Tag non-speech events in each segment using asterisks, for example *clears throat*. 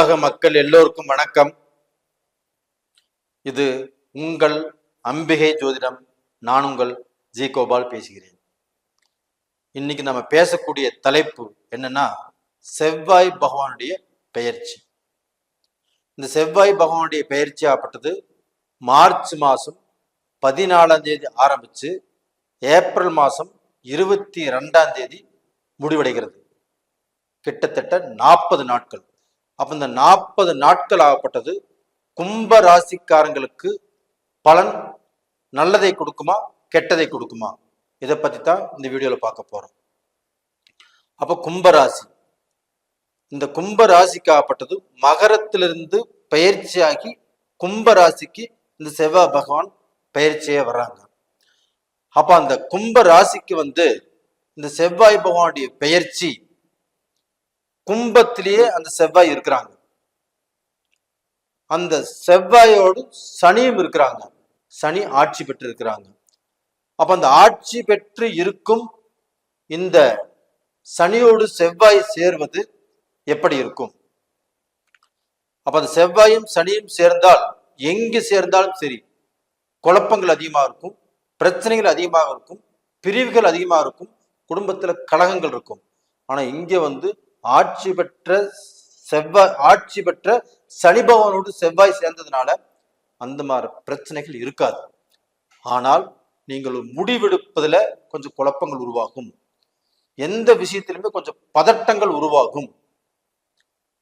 உலக மக்கள் எல்லோருக்கும் வணக்கம். இது உங்கள் அம்பிகை ஜோதிடம். நான் உங்கள் ஜி கோபால் பேசுகிறேன். இன்னைக்கு நம்ம பேசக்கூடிய தலைப்பு என்னன்னா செவ்வாய் பகவானுடைய பெயர்ச்சி. இந்த செவ்வாய் பகவானுடைய பெயர்ச்சி ஆப்பட்டது மார்ச் மாதம் பதினாலாம் தேதி ஆரம்பிச்சு ஏப்ரல் மாதம் இருபத்தி ரெண்டாம் தேதி முடிவடைகிறது. கிட்டத்தட்ட நாற்பது நாட்கள். அப்ப இந்த நாற்பது நாட்கள் ஆகப்பட்டது கும்ப ராசிக்காரங்களுக்கு பலன் நல்லதை கொடுக்குமா கெட்டதை கொடுக்குமா? இதை பத்தி தான் இந்த வீடியோவில் பார்க்க போறோம். அப்ப கும்பராசி இந்த கும்ப ராசிக்காகப்பட்டது மகரத்திலிருந்து பயிற்சியாகி கும்ப ராசிக்கு இந்த செவ்வாய் பகவான் பயிற்சியே வர்றாங்க. அப்ப அந்த கும்ப ராசிக்கு வந்து இந்த செவ்வாய் பகவானுடைய பெயர்ச்சி கும்பத்திலேயே அந்த செவ்வாய் இருக்கிறாங்க. அந்த செவ்வாயோடு சனியும் இருக்கிறாங்க. சனி ஆட்சி பெற்று இருக்கிறாங்க அப்ப அந்த ஆட்சி பெற்று இருக்கும் இந்த சனியோடு செவ்வாய் சேர்வது எப்படி இருக்கும்? அப்ப அந்த செவ்வாயும் சனியும் சேர்ந்தால் எங்கு சேர்ந்தாலும் சரி குழப்பங்கள் அதிகமாக இருக்கும் பிரச்சனைகள் அதிகமாக இருக்கும் பிரிவுகள் அதிகமாக இருக்கும் குடும்பத்தில் கலகங்கள் இருக்கும். ஆனால் இங்கே வந்து ஆட்சி பெற்ற செவ்வாய் ஆட்சி பெற்ற சனி பகவானோடு செவ்வாய் சேர்ந்ததுனால அந்த மாதிரி பிரச்சனைகள் இருக்காது. ஆனால் நீங்கள் முடிவெடுப்பதில் முடிவெடுப்பதுல கொஞ்சம் குழப்பங்கள் உருவாகும். எந்த விஷயத்திலுமே கொஞ்சம் பதட்டங்கள் உருவாகும்.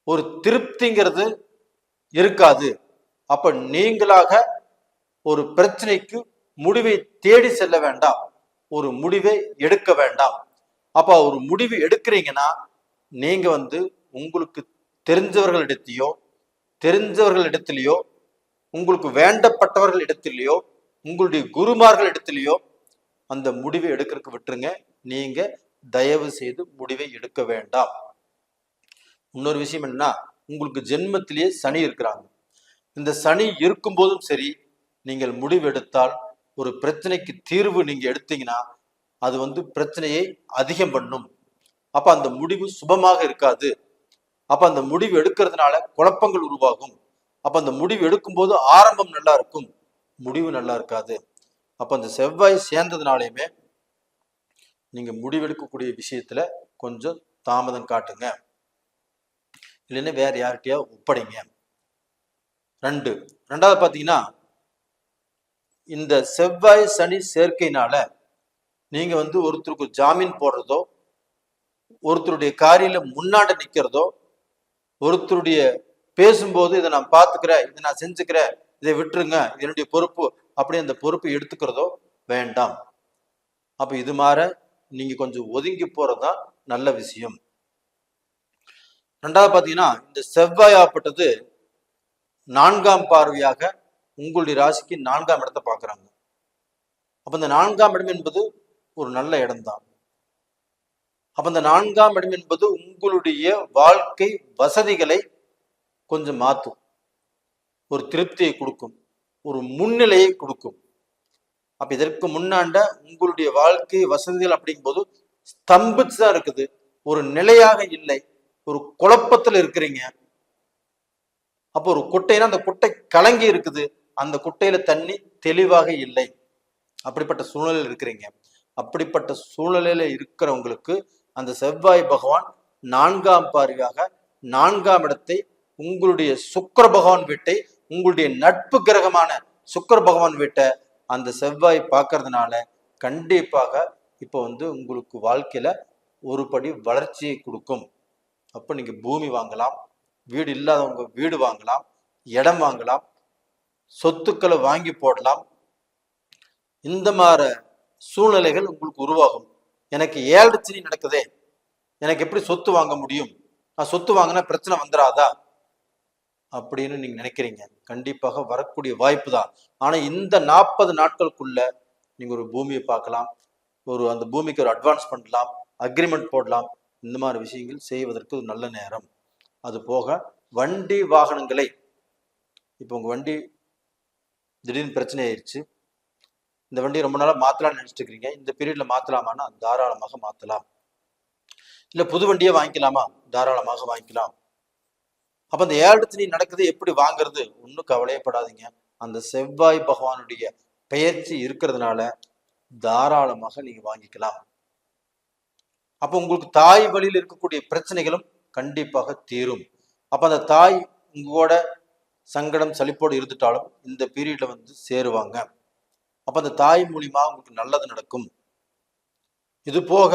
ஒரு திருப்திங்கிறது இருக்காது. அப்ப நீங்களாக ஒரு பிரச்சனைக்கு முடிவை தேடி செல்ல வேண்டாம். ஒரு முடிவை எடுக்க வேண்டாம். அப்ப ஒரு முடிவு எடுக்கிறீங்கன்னா நீங்கள் வந்து உங்களுக்கு தெரிஞ்சவர்களிடத்தையோ தெரிஞ்சவர்களிடத்திலேயோ உங்களுக்கு வேண்டப்பட்டவர்கள் இடத்திலேயோ உங்களுடைய குருமார்கள் இடத்திலேயோ அந்த முடிவை எடுக்கிறதுக்கு விட்டுருங்க. நீங்க தயவு செய்து முடிவை எடுக்க வேண்டாம். இன்னொரு விஷயம் என்னன்னா உங்களுக்கு ஜென்மத்திலேயே சனி இருக்கிறாங்க. இந்த சனி இருக்கும்போதும் சரி நீங்கள் முடிவு எடுத்தால் ஒரு பிரச்சனைக்கு தீர்வு நீங்க எடுத்தீங்கன்னா அது வந்து பிரச்சனையை அதிகம் பண்ணும். அப்ப அந்த முடிவு சுபமாக இருக்காது. அப்ப அந்த முடிவு எடுக்கிறதுனால குழப்பங்கள் உருவாகும். அப்ப அந்த முடிவு எடுக்கும்போது ஆரம்பம் நல்லா இருக்கும். முடிவு நல்லா இருக்காது. அப்ப அந்த செவ்வாய் சேர்ந்ததுனாலையுமே நீங்க முடிவெடுக்கக்கூடிய விஷயத்துல கொஞ்சம் தாமதம் காட்டுங்க. இல்லைன்னா வேற யார்கிட்டயா ஒப்படைங்க. ரெண்டு ரெண்டாவது பார்த்தீங்கன்னா இந்த செவ்வாய் சனி சேர்க்கையினால நீங்க வந்து ஒருத்தருக்கு ஜாமீன் போடுறதோ ஒருத்தருடைய காரியில முன்னாடி நிக்கிறதோ ஒருத்தருடைய பேசும்போது இதை நான் பார்த்துக்கிறேன் இதை நான் செஞ்சுக்கிறேன் இதை விட்டுருங்க என்னுடைய பொறுப்பு அப்படி அந்த பொறுப்பை எடுத்துக்கிறதோ வேண்டாம். அப்ப இது மாற நீங்க கொஞ்சம் ஒதுங்கி போறதுதான் நல்ல விஷயம். ரெண்டாவது பாத்தீங்கன்னா இந்த செவ்வாயாப்பட்டது நான்காம் பார்வையாக உங்களுடைய ராசிக்கு நான்காம் இடத்தை பார்க்கறாங்க. அப்ப இந்த நான்காம் இடம் என்பது ஒரு நல்ல இடம்தான். அப்ப இந்த நான்காம் இடம் என்பது உங்களுடைய வாழ்க்கை வசதிகளை கொஞ்சம் மாற்றும். ஒரு திருப்தியை கொடுக்கும். ஒரு முன்னிலையை கொடுக்கும். அப்ப இதற்கு முன்னாண்ட உங்களுடைய வாழ்க்கை வசதிகள் அப்படிங்கும்போது ஸ்தம்பிச்சு தான் இருக்குது. ஒரு நிலையாக இல்லை. ஒரு குழப்பத்துல இருக்கிறீங்க. அப்போ ஒரு குட்டைனா அந்த குட்டை கலங்கி இருக்குது. அந்த குட்டையில தண்ணி தெளிவாக இல்லை. அப்படிப்பட்ட சூழ்நிலையில் இருக்கிறீங்க. அப்படிப்பட்ட சூழ்நிலையில இருக்கிறவங்களுக்கு அந்த செவ்வாய் பகவான் நான்காம் பார்வையாக நான்காம் இடத்தை உங்களுடைய சுக்கர பகவான் வீட்டை உங்களுடைய நட்பு கிரகமான சுக்கர பகவான் வீட்டை அந்த செவ்வாய் பார்க்கறதுனால கண்டிப்பாக இப்போ வந்து உங்களுக்கு வாழ்க்கையில ஒரு படி வளர்ச்சியை கொடுக்கும். அப்போ நீங்க பூமி வாங்கலாம் வீடு இல்லாதவங்க வீடு வாங்கலாம் இடம் வாங்கலாம் சொத்துக்களை வாங்கி போடலாம். இந்த மாதிரி சூழ்நிலைகள் உங்களுக்கு உருவாகும். எனக்கு ஏழரை நடக்குதே. எனக்கு எப்படி சொத்து வாங்க முடியும்? நான் சொத்து வாங்கினா பிரச்சனை வந்துடாதா அப்படின்னு நீங்க நினைக்கிறீங்க. கண்டிப்பாக வரக்கூடிய வாய்ப்பு தான். ஆனா இந்த நாற்பது நாட்களுக்குள்ள நீங்க ஒரு பூமியை பார்க்கலாம். ஒரு அந்த பூமிக்கு ஒரு அட்வான்ஸ் பண்ணலாம். அக்ரிமெண்ட் போடலாம். இந்த மாதிரி விஷயங்கள் செய்வதற்கு ஒரு நல்ல நேரம். அது போக வண்டி வாகனங்களை இப்போ உங்க வண்டி திடீர்னு பிரச்சனை ஆயிடுச்சு இந்த வண்டி ரொம்ப நாளாக மாற்றலாம்னு நினச்சிட்டு இருக்கிறீங்க இந்த பீரியட்ல மாத்தலாமான்னா தாராளமாக மாத்தலாம். இல்ல புது வண்டியே வாங்கிக்கலாமா? தாராளமாக வாங்கிக்கலாம். அப்போ அந்த ஏழு நீ நடக்குது எப்படி வாங்குறது? ஒன்றும் கவலையப்படாதீங்க. அந்த செவ்வாய் பகவானுடைய பெயர்ச்சி இருக்கிறதுனால தாராளமாக நீங்க வாங்கிக்கலாம். அப்போ உங்களுக்கு தாய் வழியில் இருக்கக்கூடிய பிரச்சனைகளும் கண்டிப்பாக தீரும். அப்ப அந்த தாய் உங்களோட சங்கடம் சலிப்போடு இருந்துட்டாலும் இந்த பீரியட்ல வந்து சேருவாங்க. அப்ப அந்த தாய் மூலிமா உங்களுக்கு நல்லது நடக்கும். இது போக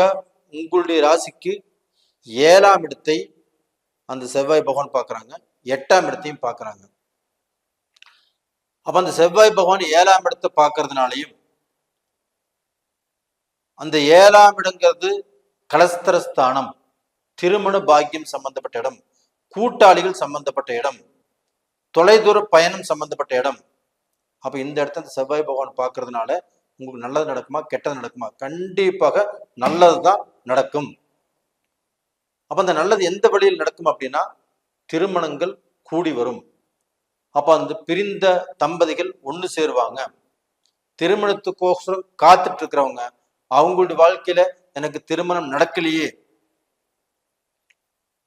உங்களுடைய ராசிக்கு ஏழாம் இடத்தை அந்த செவ்வாய் பகவான் பார்க்குறாங்க. எட்டாம் இடத்தையும் பார்க்குறாங்க. அப்ப அந்த செவ்வாய் பகவான் ஏழாம் இடத்தை பார்க்கறதுனாலையும் அந்த ஏழாம் இடங்கிறது கலஸ்தரஸ்தானம் திருமண பாக்கியம் சம்பந்தப்பட்ட இடம் கூட்டாளிகள் சம்பந்தப்பட்ட இடம் தொலைதூர பயணம் சம்பந்தப்பட்ட இடம் அப்போ இந்த இடத்த இந்த செவ்வாய் பகவான் பார்க்கறதுனால உங்களுக்கு நல்லது நடக்குமா கெட்டது நடக்குமா? கண்டிப்பாக நல்லதுதான் நடக்கும். அப்போ அந்த நல்லது எந்த வழியில் நடக்கும் அப்படின்னா திருமணங்கள் கூடி வரும். அப்போ அந்த பிரிந்த தம்பதிகள் ஒன்று சேருவாங்க. திருமணத்துக்கோசரம் காத்துட்டு இருக்கிறவங்க அவங்களுடைய வாழ்க்கையில எனக்கு திருமணம் நடக்கலையே.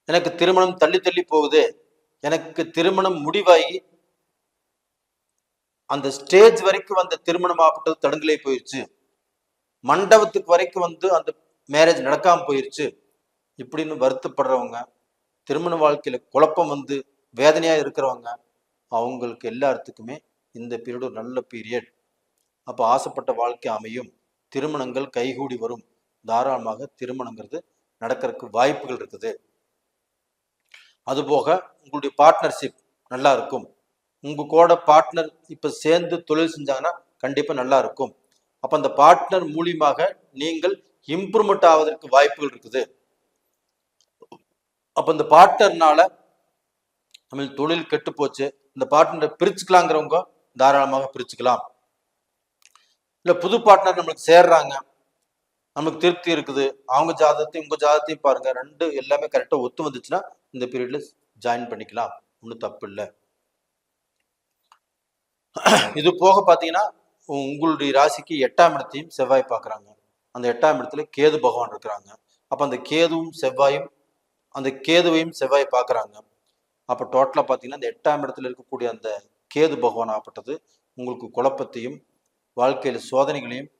எனக்கு திருமணம் தள்ளி தள்ளி போகுது. எனக்கு திருமணம் முடிவாகி அந்த ஸ்டேஜ் வரைக்கும் வந்த திருமணம் ஆகப்பட்டது தடுங்கலே போயிடுச்சு மண்டபத்துக்கு வரைக்கும் வந்து அந்த மேரேஜ் நடக்காம போயிருச்சு. இப்படின்னு வருத்தப்படுறவங்க திருமண வாழ்க்கையில குழப்பம் வந்து வேதனையா இருக்கிறவங்க அவங்களுக்கு எல்லாத்துக்குமே இந்த பீரியட் ஒரு நல்ல பீரியட் அப்போ ஆசைப்பட்ட வாழ்க்கை அமையும். திருமணங்கள் கைகூடி வரும். தாராளமாக திருமணங்கிறது நடக்கிறதுக்கு வாய்ப்புகள் இருக்குது. அதுபோக உங்களுடைய பார்ட்னர்ஷிப் நல்லா இருக்கும். உங்க கூட பார்ட்னர் இப்ப சேர்ந்து தொழில் செஞ்சாங்கன்னா கண்டிப்பா நல்லா இருக்கும். அப்ப அந்த பார்ட்னர் மூலியமாக நீங்கள் இம்ப்ரூவ்மெண்ட் ஆவதற்கு வாய்ப்புகள் இருக்குது. அப்ப இந்த பார்ட்னர்னால நம்ம தொழில் கெட்டு போச்சு. இந்த பார்ட்னரை பிரிச்சுக்கலாங்கிறவங்க தாராளமாக பிரிச்சுக்கலாம். இல்ல புது பார்ட்னர் நம்மளுக்கு சேர்றாங்க. நமக்கு திருப்தி இருக்குது. அவங்க ஜாதகத்தையும் உங்க ஜாதகத்தையும் பாருங்க. ரெண்டு எல்லாமே கரெக்டா ஒத்து வந்துச்சுன்னா இந்த பீரியட்ல ஜாயின் பண்ணிக்கலாம். ஒன்றும் தப்பு இல்லை. *clears throat* இது போக பார்த்தீங்கன்னா உங்களுடைய ராசிக்கு எட்டாம் இடத்தையும் செவ்வாய் பார்க்குறாங்க. அந்த எட்டாம் இடத்துல கேது பகவான் இருக்கிறாங்க. அப்போ அந்த கேதுவும் செவ்வாயும் அந்த கேதுவையும் செவ்வாய் பார்க்குறாங்க. அப்போ டோட்டலாக பார்த்தீங்கன்னா அந்த எட்டாம் இடத்துல இருக்கக்கூடிய அந்த கேது பகவான் ஆகப்பட்டது உங்களுக்கு குழப்பத்தையும் வாழ்க்கையில் சோதனைகளையும்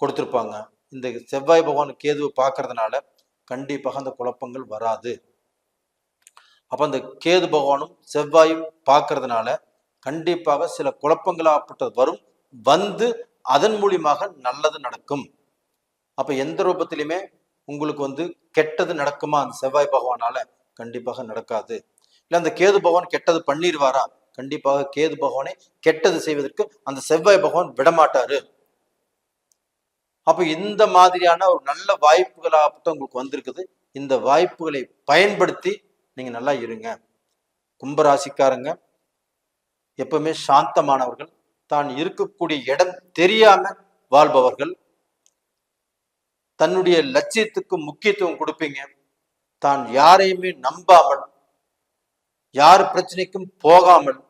கொடுத்துருப்பாங்க. இந்த செவ்வாய் பகவான் கேதுவை பார்க்கறதுனால கண்டிப்பாக அந்த குழப்பங்கள் வராது. அப்போ அந்த கேது பகவானும் செவ்வாயும் பார்க்கறதுனால கண்டிப்பாக சில குழப்பங்களாகப்பட்டது வரும் வந்து அதன் மூலியமாக நல்லது நடக்கும். அப்ப எந்த ரூபத்திலுமே உங்களுக்கு வந்து கெட்டது நடக்குமா? அந்த செவ்வாய் பகவானால கண்டிப்பாக நடக்காது. இல்ல அந்த கேது பகவான் கெட்டது பண்ணிடுவாரா கண்டிப்பாக கேது பகவானை கெட்டது செய்வதற்கு அந்த செவ்வாய் பகவான் விடமாட்டாரு. அப்ப இந்த மாதிரியான ஒரு நல்ல வாய்ப்புகளாகப்பட்ட உங்களுக்கு வந்திருக்குது. இந்த வாய்ப்புகளை பயன்படுத்தி நீங்க நல்லா இருங்க. கும்பராசிக்காரங்க எப்பவுமே சாந்தமானவர்கள் தான் இருக்கக்கூடிய இடம் தெரியாம வாழ்பவர்கள். தன்னுடைய லட்சியத்துக்கு முக்கியத்துவம் கொடுப்பீங்க. தான் யாரையுமே நம்பாமல் யார் பிரச்சனைக்கும் போகாமல்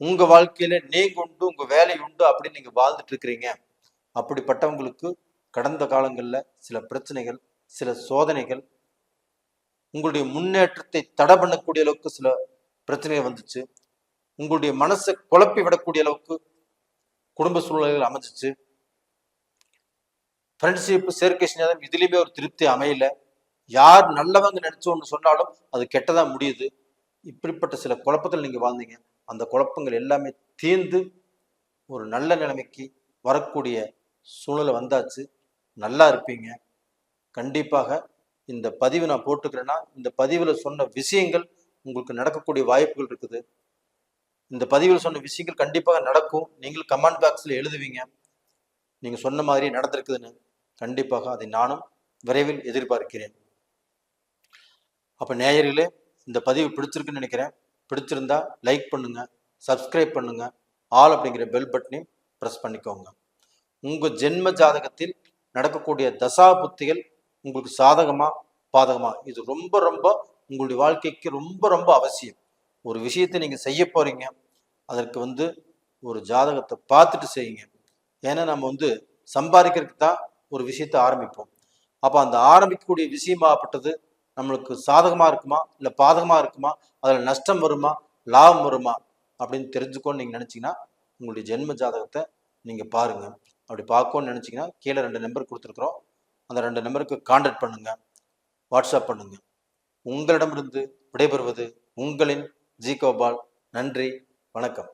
உங்க வாழ்க்கையில நீங்க உண்டு உங்க வேலை உண்டு அப்படின்னு நீங்க வாழ்ந்துட்டு இருக்கிறீங்க. அப்படிப்பட்டவங்களுக்கு கடந்த காலங்கள்ல சில பிரச்சனைகள் சில சோதனைகள் உங்களுடைய முன்னேற்றத்தை தடை பண்ணக்கூடிய அளவுக்கு சில பிரச்சனைகள் வந்துச்சு. உங்களுடைய மனசை குழப்பி விடக்கூடிய அளவுக்கு குடும்ப சூழ்நிலைகள் அமைஞ்சிச்சு. ஃப்ரெண்ட்ஷிப் சேர்க்கை செஞ்சாலும் இதுலயுமே ஒரு திருப்தி அமையல. யார் நல்லவங்க நினைச்சு ஒன்று சொன்னாலும் அது கெட்டதா முடியுது. இப்படிப்பட்ட சில குழப்பத்தில் நீங்க வாழ்ந்தீங்க. அந்த குழப்பங்கள் எல்லாமே தீர்ந்து ஒரு நல்ல நிலைமைக்கு வரக்கூடிய சூழ்நிலை வந்தாச்சு. நல்லா இருப்பீங்க. கண்டிப்பாக இந்த பதிவு நான் போட்டுக்கிறேன்னா இந்த பதிவில் சொன்ன விஷயங்கள் உங்களுக்கு நடக்கக்கூடிய வாய்ப்புகள் இருக்குது. இந்த பதிவில் சொன்ன விஷயங்கள் கண்டிப்பாக நடக்கும். நீங்கள் கமெண்ட் பாக்ஸில் எழுதுவீங்க. நீங்கள் சொன்ன மாதிரி நடந்திருக்குதுன்னு கண்டிப்பாக அதை நானும் விரைவில் எதிர்பார்க்கிறேன். அப்போ நேயர்களே இந்த பதிவு பிடிச்சிருக்குன்னு நினைக்கிறேன். பிடிச்சிருந்தா லைக் பண்ணுங்க சப்ஸ்கிரைப் பண்ணுங்க ஆல் அப்படிங்கிற பெல் பட்டனையும் ப்ரெஸ் பண்ணிக்கோங்க. உங்கள் ஜென்ம ஜாதகத்தில் நடக்கக்கூடிய தசா புத்திகள் உங்களுக்கு சாதகமா பாதகமா இது ரொம்ப ரொம்ப உங்களுடைய வாழ்க்கைக்கு ரொம்ப ரொம்ப அவசியம். ஒரு விஷயத்தை நீங்கள் செய்ய போகிறீங்க அதற்கு வந்து ஒரு ஜாதகத்தை பார்த்துட்டு செய்யுங்க. ஏன்னா நம்ம வந்து சம்பாதிக்கிறதுக்கு தான் ஒரு விஷயத்த ஆரம்பிப்போம். அப்போ அந்த ஆரம்பிக்கக்கூடிய விஷயமாகப்பட்டது நம்மளுக்கு சாதகமாக இருக்குமா? இல்லை பாதகமாக இருக்குமா? அதில் நஷ்டம் வருமா? லாபம் வருமா? அப்படின்னு தெரிஞ்சுக்கோன்னு நீங்கள் நினச்சிங்கன்னா உங்களுடைய ஜென்ம ஜாதகத்தை நீங்கள் பாருங்கள் அப்படி பார்க்கணும்னு நினச்சிங்கன்னா கீழே ரெண்டு நம்பர் கொடுத்துருக்குறோம். அந்த ரெண்டு நம்பருக்கு காண்டாக்ட் பண்ணுங்கள் வாட்ஸ்அப் பண்ணுங்கள் உங்களிடமிருந்து விடைபெறுவது உங்களின் ஜி கோபால் நன்றி. வணக்கம்.